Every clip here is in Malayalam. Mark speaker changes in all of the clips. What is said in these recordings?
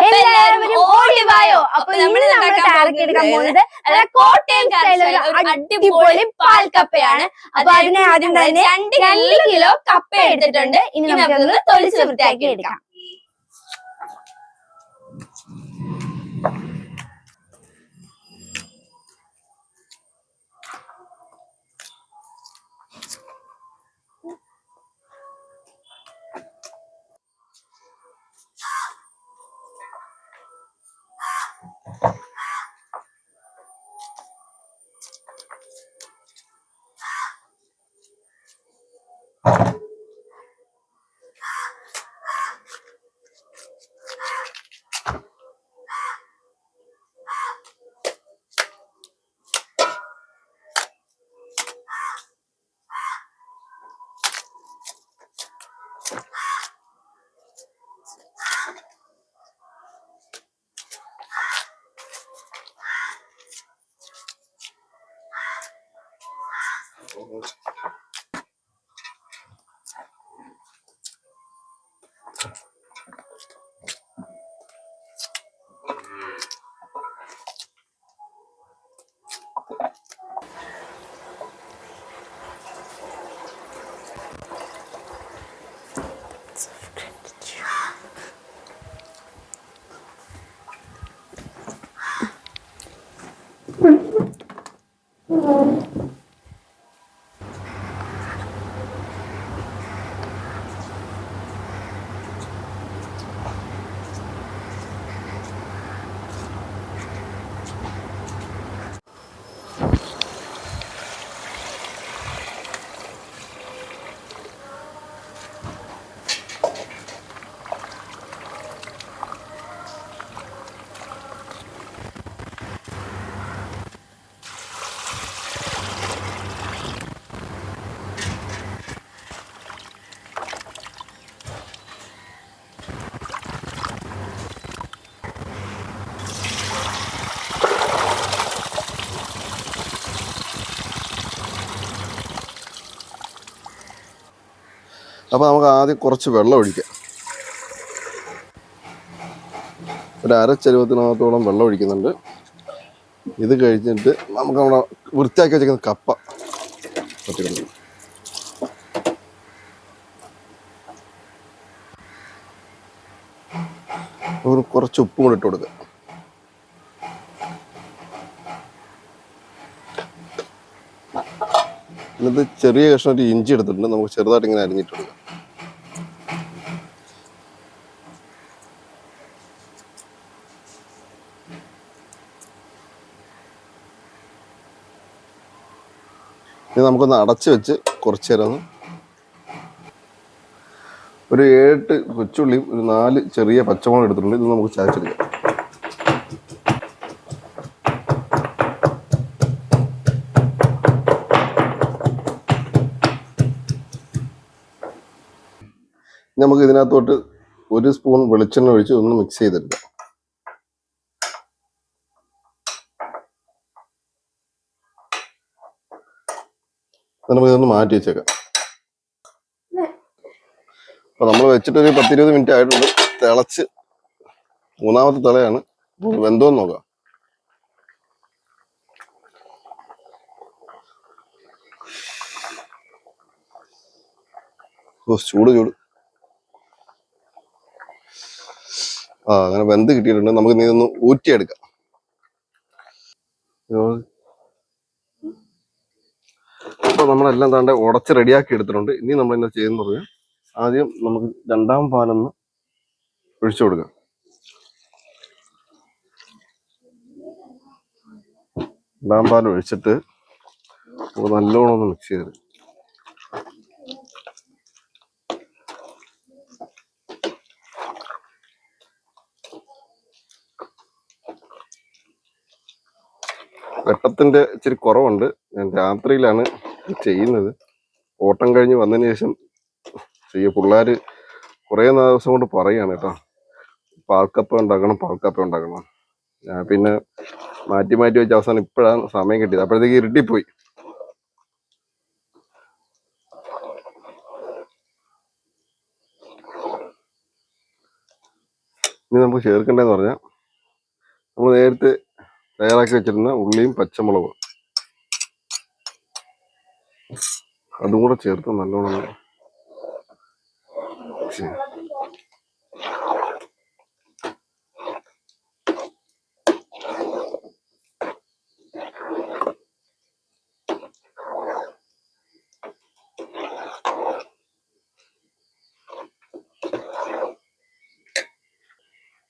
Speaker 1: എല്ലാവരും ഓടി വായോ? അപ്പൊ നമ്മൾ തയ്യാറാക്കിയെടുക്കാൻ പോകുന്നത് കോട്ടയം അടിപൊളി പാൽക്കപ്പയാണ്. അപ്പൊ അതിനെ ആദ്യം തന്നെ രണ്ട് കിലോ കപ്പ എടുത്തിട്ടുണ്ട്. ഇനി നമുക്ക് തൊലിച്ച് വൃത്തിയാക്കി എടുക്കാം. Mm-hmm.
Speaker 2: അപ്പോൾ നമുക്ക് ആദ്യം കുറച്ച് വെള്ളം ഒഴിക്കാം. ഒരു അര ചെരുവത്തിനകത്തോളം വെള്ളം ഒഴിക്കുന്നുണ്ട്. ഇത് കഴിഞ്ഞിട്ട് നമുക്ക് നമ്മുടെ വൃത്തിയാക്കി വെച്ചിരിക്കുന്ന കപ്പ പറ്റിക്കണം ഒരു കുറച്ച് ഉപ്പും കൂടി ഇട്ട് കൊടുക്കുക എന്നിട്ട് ചെറിയ കഷ്ണം ഒരു ഇഞ്ചി എടുത്തിട്ടുണ്ട്. നമുക്ക് ചെറുതായിട്ട് ഇങ്ങനെ അരിഞ്ഞിട്ട് കൊടുക്കാം. ഇത് നമുക്കൊന്ന് അടച്ചു വെച്ച് കുറച്ച് നേരം ഒരു ഏട്ട് കൊച്ചുള്ളിയും ഒരു നാല് ചെറിയ പച്ചമുളക് എടുത്തിട്ടുണ്ട്. ഇത് നമുക്ക് ചാച്ചെടുക്കാം ഇനി നമുക്ക് ഇതിനകത്തോട്ട് ഒരു സ്പൂൺ വെളിച്ചെണ്ണ ഒഴിച്ച് ഒന്ന് മിക്സ് ചെയ്തെടുക്കാം. നമുക്ക് ഇതൊന്ന് മാറ്റി വെച്ചേക്കാം. അപ്പൊ നമ്മൾ വെച്ചിട്ട് ഒരു പത്തിരുപത് മിനിറ്റ് ആയിട്ടുണ്ട്. തിളച്ച് മൂന്നാമത്തെ തിളയാണ് വെന്തോന്ന് നോക്കാം. ഓ ചൂട് ചൂട്. ആ അങ്ങനെ വെന്ത് കിട്ടിയിട്ടുണ്ട്. നമുക്ക് നീ ഒന്ന് ഊറ്റിയെടുക്കാം. നമ്മളെല്ലാം താണ്ട് ഉടച്ച് റെഡിയാക്കി എടുത്തിട്ടുണ്ട്. ഇനി നമ്മൾ എന്താ ചെയ്യുന്നത്? പറയാം ആദ്യം നമുക്ക് രണ്ടാം പാലൊന്ന് ഒഴിച്ചു കൊടുക്കാം. രണ്ടാം പാൽ ഒഴിച്ചിട്ട് നല്ലോണം ഒന്ന് മിക്സ് ചെയ്ത് വെട്ടത്തിന്റെ ഇച്ചിരി കുറവുണ്ട്. ഞാൻ രാത്രിയിലാണ് ചെയ്യുന്നത്. ഓട്ടം കഴിഞ്ഞ് വന്നതിന് ശേഷം ചെയ്യ പിള്ളേർ കുറേ ദിവസം കൊണ്ട് പറയാണ് കേട്ടോ പാൽക്കപ്പ ഉണ്ടാക്കണം പാൽക്കപ്പ ഉണ്ടാക്കണം. ഞാൻ പിന്നെ മാറ്റി മാറ്റി വെച്ച അവസാനം ഇപ്പോഴാണ് സമയം കിട്ടിയത്. അപ്പോഴത്തേക്ക് ഇരുട്ടിപ്പോയി. ഇനി നമുക്ക് ചേർക്കേണ്ടതെന്ന് പറഞ്ഞാൽ നമ്മൾ നേരത്തെ തയ്യാറാക്കി വെച്ചിരുന്ന ഉള്ളിയും പച്ചമുളകും. അതും കൂടെ ചേർത്ത് നല്ലോണം.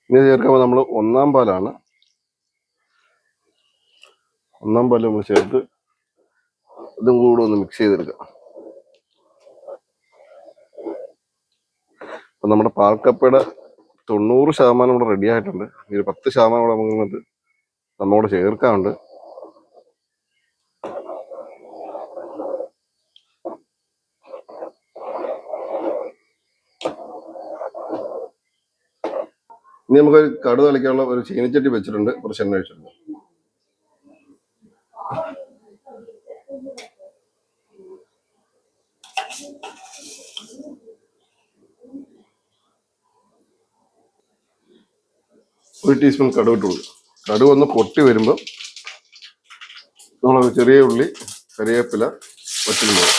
Speaker 2: ഇനി ചേർക്കുമ്പോൾ നമ്മൾ ഒന്നാം പാലാണ് ഒന്നാം പാൽ നമ്മൾ ചേർത്ത് ഇതും കൂടെ ഒന്ന് മിക്സ് ചെയ്തെടുക്കാം. അപ്പൊ നമ്മുടെ പാൽക്കപ്പയുടെ തൊണ്ണൂറ് ശതമാനം ഇവിടെ റെഡി ആയിട്ടുണ്ട്. ഇനി ഒരു പത്ത് ശതമാനം കൂടെ നമുക്ക് നമ്മോട് ചേർക്കാനുണ്ട്. ഇനി നമുക്ക് കടു കളിക്കാനുള്ള ഒരു ചീനിച്ചട്ടി വെച്ചിട്ടുണ്ട്. കുറച്ച് എണ്ണ ഒഴിച്ചിട്ടുണ്ട്. ഒരു ടീസ്പൂൺ കടുക് ഇട്ട് കൊടുക്കും കടുക് ഒന്ന് പൊട്ടി വരുമ്പോൾ നമ്മൾ ചെറിയ ഉള്ളി കറിവേപ്പില വറ്റൽമുളക്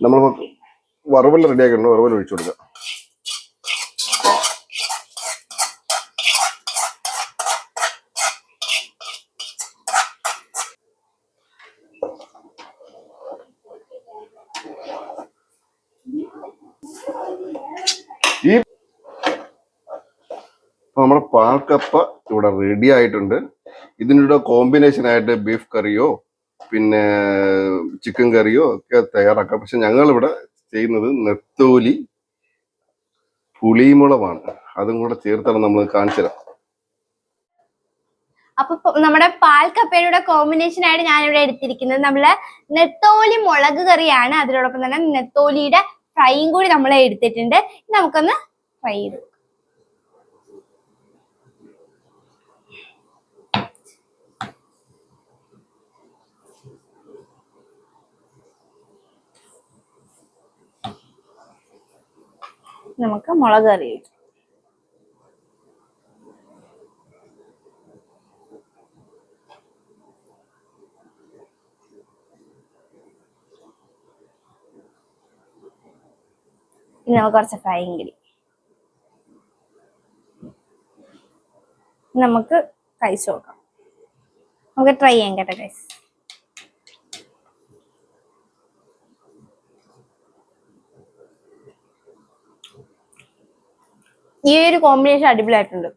Speaker 2: നമ്മൾ വറവൽ റെഡിയാക്കിയിട്ടുണ്ട് വറവൽ ഒഴിച്ചു കൊടുക്കുക ഈ അപ്പൊ നമ്മുടെ പാൽക്കപ്പ ഇവിടെ റെഡി ആയിട്ടുണ്ട്. ഇതിന്റെ കോമ്പിനേഷൻ ആയിട്ട് ബീഫ് കറിയോ പിന്നെ ചിക്കൻ കറിയോ ഒക്കെ തയ്യാറാക്കാം. പക്ഷെ ഞങ്ങൾ ഇവിടെ ചെയ്യുന്നത് നെത്തോലി പുളിമുളവാണ് അതും കൂടെ ചേർത്താണ് നമ്മൾ കാണിച്ചത്.
Speaker 1: അപ്പൊ നമ്മുടെ നമ്മുടെ പാൽക്കപ്പയുടെ കോമ്പിനേഷൻ ആയിട്ട് ഞാനിവിടെ എടുത്തിരിക്കുന്നത് നമ്മൾ നെത്തോലി മുളക് കറിയാണ്. അതിനോടൊപ്പം തന്നെ നെത്തോലിയുടെ ഫ്രൈയും കൂടി നമ്മൾ എടുത്തിട്ടുണ്ട്. നമുക്കൊന്ന് ഫ്രൈ ചെയ്ത് നമുക്ക് മുളക് കറി ഒഴിക്കാം. ഇനി നമുക്ക് കുറച്ച് ഫ്രൈയും നമുക്ക് കഴിച്ചു നോക്കാം നമുക്ക് ട്രൈ ചെയ്യാം കേട്ടോ ഗൈസ് ഈ ഒരു കോമ്പിനേഷൻ അടിപൊളിയായിട്ടുണ്ട്.